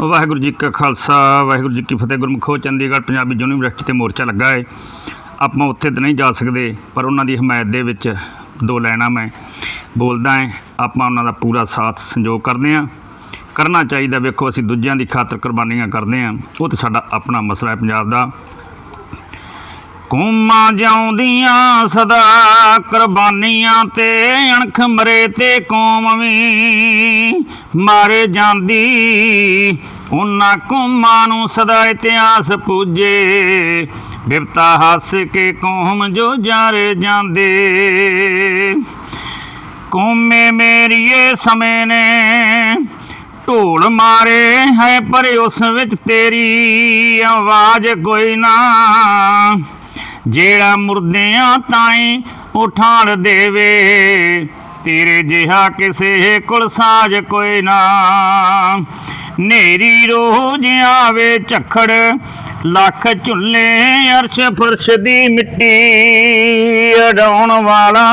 ਵਾਹਿਗੁਰੂ ਜੀ ਕਾ ਖਾਲਸਾ, ਵਾਹਿਗੁਰੂ ਜੀ ਕੀ ਫਤਿਹ। ਗੁਰਮੁਖੋ, ਚੰਡੀਗੜ੍ਹ ਪੰਜਾਬੀ ਯੂਨੀਵਰਸਿਟੀ ਤੇ ਮੋਰਚਾ ਲੱਗਾ ਹੈ ਆਪਾਂ ਉੱਥੇ ਤਾਂ ਨਹੀਂ ਜਾ ਸਕਦੇ, ਪਰ ਉਹਨਾਂ ਦੀ ਹਮਾਇਤ ਦੇ ਵਿੱਚ ਦੋ ਲੈਣਾ ਮੈਂ ਬੋਲਦਾ ਹਾਂ ਆਪਾਂ ਉਹਨਾਂ ਦਾ ਪੂਰਾ ਸਾਥ ਸੰਯੋਗ ਕਰਦੇ ਹਾਂ ਕਰਨਾ ਚਾਹੀਦਾ ਵੇਖੋ, ਅਸੀਂ ਦੂਜਿਆਂ ਦੀ ਖਾਤਰ ਕੁਰਬਾਨੀਆਂ ਕਰਦੇ ਹਾਂ ਉਹ ਤਾਂ ਸਾਡਾ ਆਪਣਾ ਮਸਲਾ ਹੈ ਪੰਜਾਬ ਦਾ। ਕੌਮਾਂ ਜਾਉਂਦੀਆਂ ਸਦਾ ਕੁਰਬਾਨੀਆਂ ਤੇ ਅਣਖ ਮਰੇ ਤੇ ਕੌਮ ਵੀ ਮਾਰੇ ਜਾਂਦੀ। ਉਹਨਾਂ ਕੌਮਾਂ ਨੂੰ ਸਦਾ ਇਤਿਹਾਸ ਪੂਜੇ, ਬਿਪਤਾ ਹੱਸ ਕੇ ਕੌਮ ਜੋ ਜਾਰੇ ਜਾਂਦੇ। ਕੌਮੇ ਮੇਰੀਏ ਸਮੇਂ ਨੇ ਢੋਲ ਮਾਰੇ ਹੈ ਪਰ ਉਸ ਵਿੱਚ ਤੇਰੀ ਆਵਾਜ਼ ਕੋਈ ਨਾ। ਜਿਹੜਾ ਮੁਰਦਿਆਂ ਤਾਈਂ ਉਠਾਣ ਦੇਵੇ, ਤੇਰੇ ਜਿਹਾ ਕਿਸੇ ਕੋਲ ਸਾਜ ਕੋਈ ਨਾ। ਨੇਰੀ ਰੋਜ਼ ਆਵੇ ਝਖੜ, ਲੱਖ ਝੁੱਲੇ ਅਰਸ਼ ਫਰਸ਼ ਦੀ ਮਿੱਟੀ ਅਡਾਉਣ ਵਾਲਾ।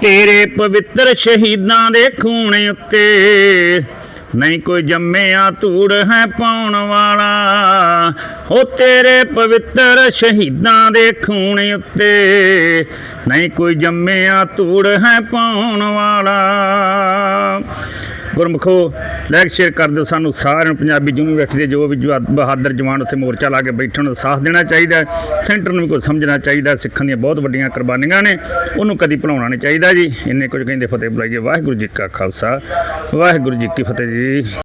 ਤੇਰੇ ਪਵਿੱਤਰ ਸ਼ਹੀਦਾਂ ਦੇ ਖੂਨ ਉੱਤੇ ਨਹੀਂ ਕੋਈ ਜੰਮਿਆ ਧੂੜ ਹੈ ਪਾਉਣ ਵਾਲਾ। ਹੋ ਤੇਰੇ ਪਵਿੱਤਰ ਸ਼ਹੀਦਾਂ ਦੇ ਖੂਨ ਉੱਤੇ। ਨਹੀਂ ਕੋਈ ਜੰਮਿਆ ਧੂੜ ਹੈ ਪਾਉਣ ਵਾਲਾ। ਗੁਰਮੁਖੋ ਲਾਈਕ ਸ਼ੇਅਰ ਕਰ ਦਿਓ ਸਾਨੂੰ, ਸਾਰਿਆਂ ਨੂੰ ਪੰਜਾਬੀ ਯੂਨੀਵਰਸਿਟੀ ਦੇ ਜੋ ਵੀ ਜਵਾ- ਬਹਾਦਰ ਜਵਾਨ ਉੱਥੇ ਮੋਰਚਾ ਲਾ ਕੇ ਬੈਠਣ ਨੂੰ ਸਾਥ ਦੇਣਾ ਚਾਹੀਦਾ ਸੈਂਟਰ ਨੂੰ ਵੀ ਕੁਝ ਸਮਝਣਾ ਚਾਹੀਦਾ ਸਿੱਖਾਂ ਦੀਆਂ ਬਹੁਤ ਵੱਡੀਆਂ ਕੁਰਬਾਨੀਆਂ ਨੇ। ਉਹਨੂੰ ਕਦੀ ਭੁਲਾਉਣਾ ਨਹੀਂ ਚਾਹੀਦਾ ਜੀ। ਇੰਨੇ ਕੁਝ ਕਹਿੰਦੇ ਫਤਿਹ ਬੁਲਾਈਏ ਵਾਹਿਗੁਰੂ ਜੀ ਕਾ ਖਾਲਸਾ। ਵਾਹਿਗੁਰੂ ਜੀ ਕੀ ਫਤਿਹ ਜੀ।